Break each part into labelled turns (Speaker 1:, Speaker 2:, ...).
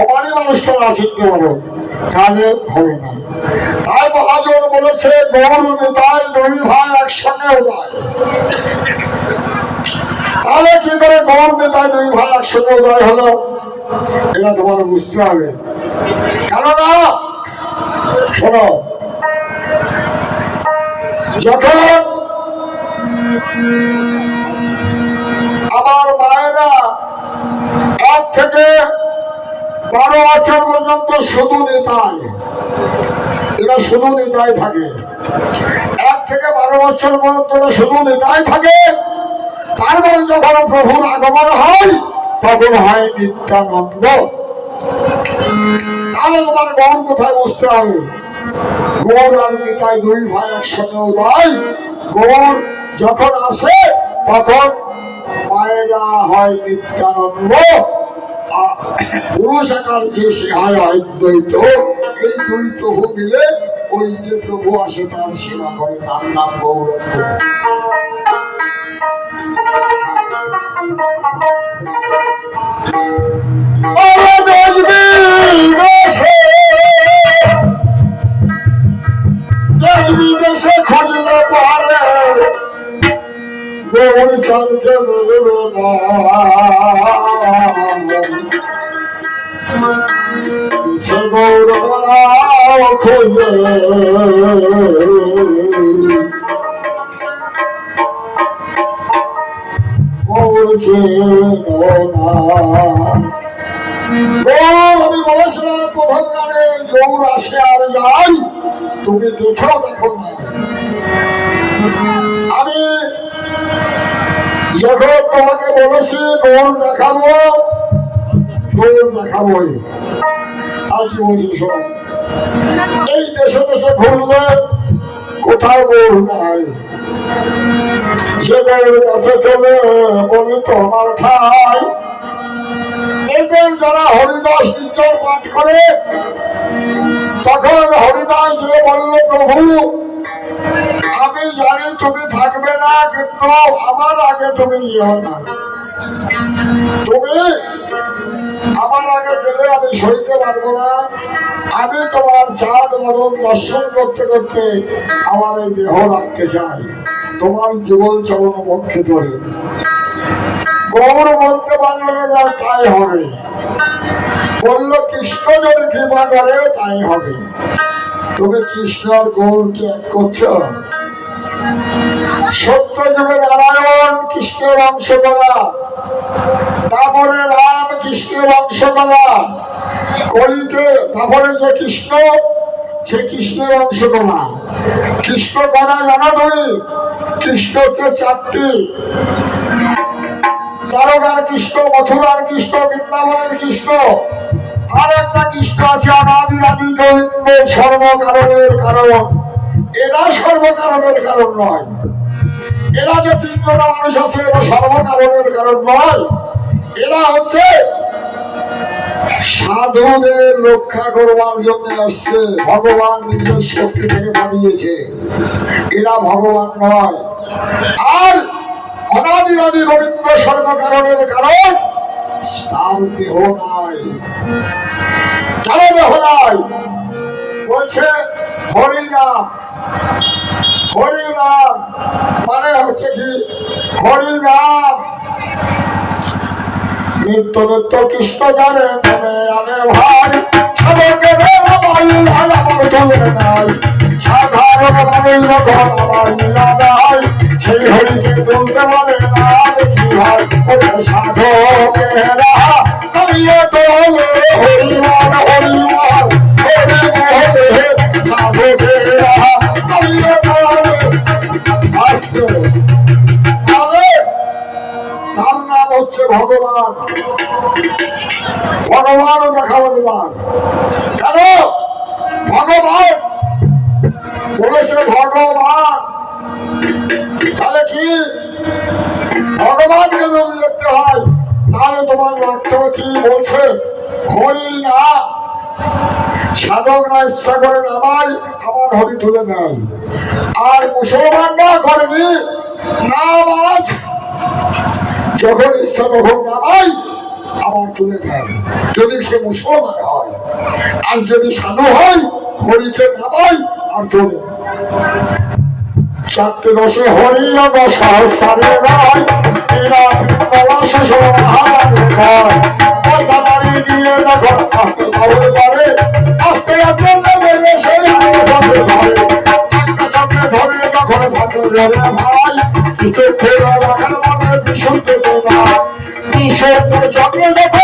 Speaker 1: অমানি মানুষটা শিখতে পারো তাহলে হবে না। তাই মহাজন বলেছে, গৌর নেতায় দুই ভাই একসঙ্গে তাহলে কি করে গৌর নেতায় দুই ভাই একসঙ্গে উদয় হলো? এটা তোমার বুঝতে হবে। কেননা, শোনো, যখন শুধু নেতায় এরা শুধু নেতায় থাকে। এক থেকে বারো বছর পর্যন্ত শুধু নেতায় থাকে। তারপরে যখন প্রভুর আগমন হয়, তখন হয় নিত্যানন্দ। তাহলে তোমার কোথায় বসতে হবে? আর দুই ভাই একসঙ্গে উদয়। গৌর যখন আসে, তখন মায়েরা হয় নিত্যানন্দ। আ- পুরুষ আকার যে সে অদ্বৈত এই প্রভু মিলে ওই যে প্রভু আসে তার সেবা করে, তার নাম গৌরঙ্গ দেশে খুঁজলে পারে। না সে গৌর খুঁজে গৌর আমি বলেছিলাম প্রথম গানে গৌর আসে আর যাই। তুমি দেখেও দেখো না। যখন তোমাকে বলেছি গৌর দেখাবো গৌর দেখাবোই। আর কি বলছি এই দেশে দেশে ঘুরলে কোথাও গৌর নাই। সে গৌরের কাছে চলে, বলি তো আমার ঠাই। দেখবেন যারা হরিদাস নির্জন পাঠ করে, তখন হরিদাস যে বলল, প্রভু আমি জানি তুমি থাকবে না, কিন্তু আমার আগে তুমি তুমি আমার আগে গেলে আমি সইতে পারব না। আমি তোমার চাঁদ মদন দর্শন করতে করতে আমার এই দেহ রাখতে চাই। তোমার যুগল চরণ পক্ষে ধরে। গৌর বলতে পারলে না, তাই হবে। বলল, কৃষ্ণ যদি কৃপা করে, তাই হবে। তুমি কৃষ্ণ আর গৌরকে এক করছ? সত্য যুগে নারায়ণ কৃষ্ণের অংশ করা তারপরে রাম কৃষ্ণের অংশ করা কলিতে তারপরে যে কৃষ্ণ, সে কৃষ্ণের অংশ করা কৃষ্ণ করা জানো তুমি কৃষ্ণ হচ্ছে চারটি। দ্বারকার কৃষ্ণ, মথুরার কৃষ্ণ, বৃন্দাবনের কৃষ্ণ। আর একটা কৃষ্ণ আছে কারণ। এরা সর্বকারণের কারণ নয়। এরা যে মানুষ আছে, এরা সর্বকারণের কারণ নয়। এরা হচ্ছে সাধুদের রক্ষা করবার জন্য আসছে। ভগবান নিজের শক্তি থেকে বানিয়েছে। এরা ভগবান নয়। আর অনাদি আদি গোবিন্দ সর্বকারণের কারণ নাই নাই বলছে মানে হচ্ছে কি হরিনাম নিত্য নিত্য কৃষ্ণ জানে, তবে আনে ভাই সবাইকে রে বাবাই আমার নাই হয়, তাহলে তোমার না। সাধক না, ইচ্ছা নামাই আমার হরি তুলে নেয়। আর মুসলমানরা করে কি নামাজ যখন ইচ্ছা তখন নামাই তুলে নেয়। যদি সে মুসলমান হয়, আর যদি সাধু হয়, হরিকে নামাই আর তোলে। চারটে দশে হরি সহস্রে রায় ভাই, কিছু ফেরা রাখার মানে বিশুদ্ধ বিশুদ্ধ চক্রে যখন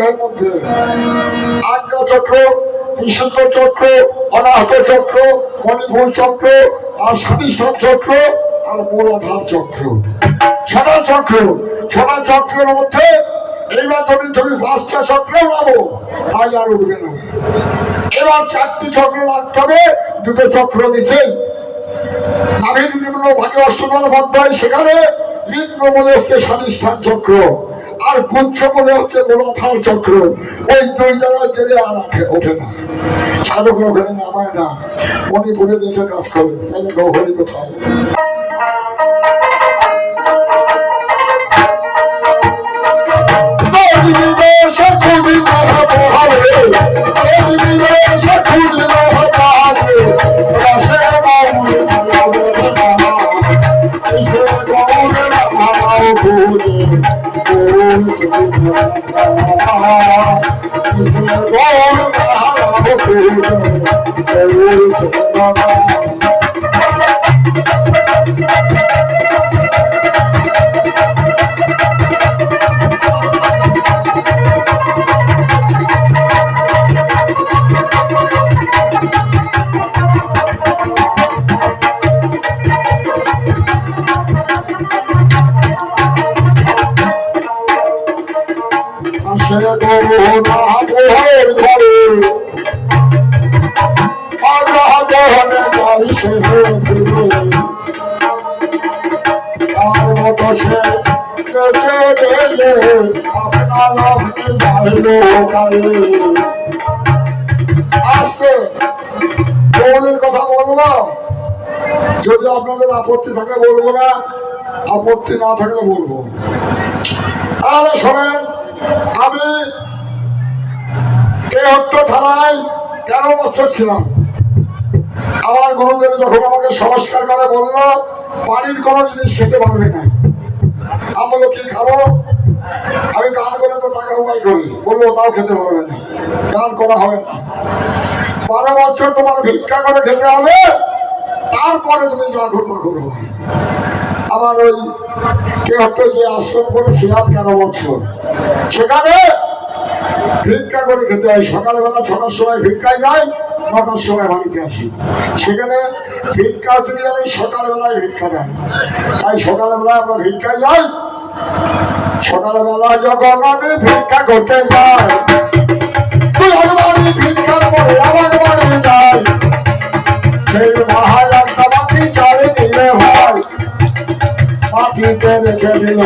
Speaker 1: দেহের মধ্যে। আজ্ঞা চক্র বিশুদ্ধ চক্র, অনাহত চক্র, মণিপুর চক্র, আর স্বাধিষ্ঠান চক্র, আর মূলাধার চক্র। ছটা চক্র ছটা চক্রের মধ্যে এইবার যদি তুমি পাঁচটা চক্র নামো, তাই আর উঠবে না। এবার চারটি চক্র রাখতে হবে, দুটো চক্র নিচেই। নাভির বিভিন্ন ভাগে অষ্টদল বদ্ধ হয়, সেখানে লিঙ্গ বলে হচ্ছে স্বাধিষ্ঠান চক্র। আর গুচ্ছ বলে হচ্ছে গোলাধার চক্র। ওই দুই জায়গায় গেলে আর আঠে ওঠে না। সাধকরা ওখানে নামায় না। মণিপুরে দেখে কাজ করে। তাহলে গহরি কোথায়? বিদেশে খুঁজিল বেঁচে গেলে গৌরের কথা বলব যদি আপনাদের আপত্তি থাকে বলব না আপত্তি না থাকলে বলব তাহলে শোনেন আমি তেহট্ট থানায় তেরো বছর ছিলাম আমার গুরুদেব যখন আমাকে সংস্কার করে বলল, বাড়ির কোনো জিনিস খেতে পারবে না। আমি বলল কি খাব? আমি গান করে তো টাকা উপায় করি? বলল তাও খেতে পারবে না। গান করা হবে না। বারো বছর তোমার ভিক্ষা করে খেতে হবে, তারপরে তুমি যা করবা করব আমার ওই তেহট্ট যে আশ্রম করেছিলাম তেরো বছর, সেখানে ভিক্ষা করে খেতে হয়। সকালবেলা ছটার সময় ভিক্ষায় যাই নটার সময় বাড়িতে আসি। সেখানে ভিক্ষা যদি আমি সকালবেলায় ভিক্ষা দেয়। তাই সকালবেলায় আমরা ভিক্ষায় যাই। সকালবেলা যখন আমি ভিক্ষা করতে যাই যাই ভাই, মাটিতে রেখে দিল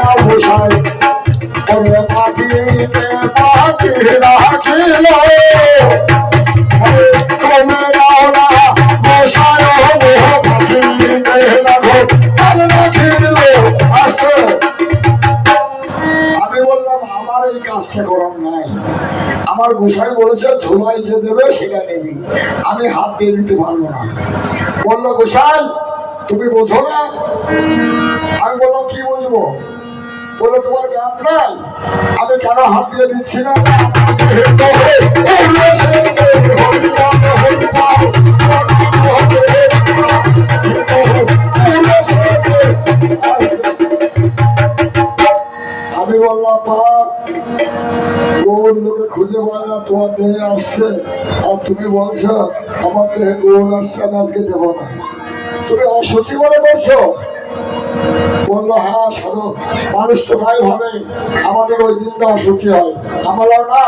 Speaker 1: না মাটিতে মাটি রাখিল। আমার গোসাই বলেছে ঝোলাই যে দেবে, সেটা নিবি। আমি হাত দিয়ে দিতে পারব না। বলল, গোসাই, তুমি বোঝো না? আমি বললাম, কি বুঝব? বলে তোমার জ্ঞান নাই। আমি কেন হাত দিয়ে দিচ্ছি না? আমি বললাম লোকে খুঁজে পায় না, তোমার দেহে আসছে। আর তুমি বলছো, আমার দেহে গোল আসছে, আমি আজকে দেব না। তুমি অসুচি মনে করছ? বলল হ্যাঁ সাধু মানুষ তো তাই ভাবে, আমাদের ওই দিনটা অসুচি হয়। আমার না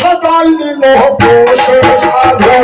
Speaker 1: সদাই দিন সাধু।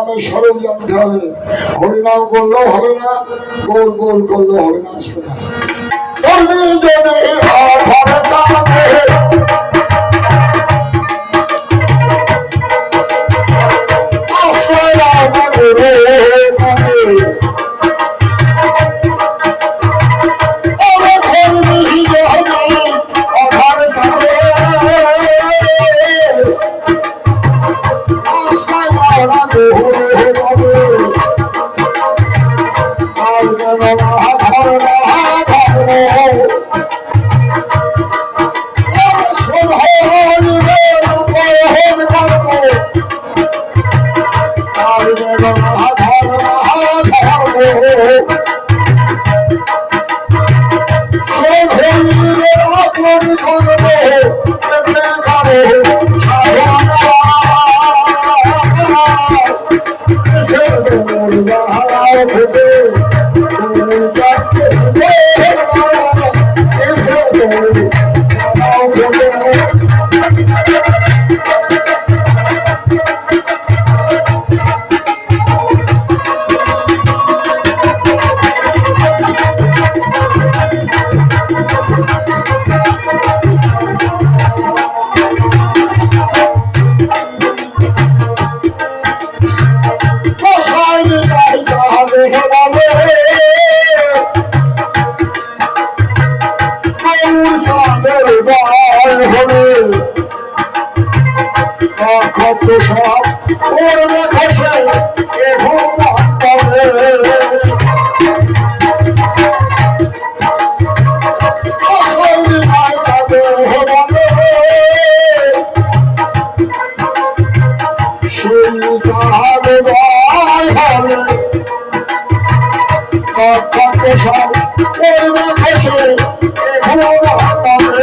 Speaker 1: হরিনামের স্বরূপ জানতে হবে। হরিনাম করলেও হবে না, গোল গোল করলেও হবে না, আসবে না। Oh, সাহাবে ভাই সব করবে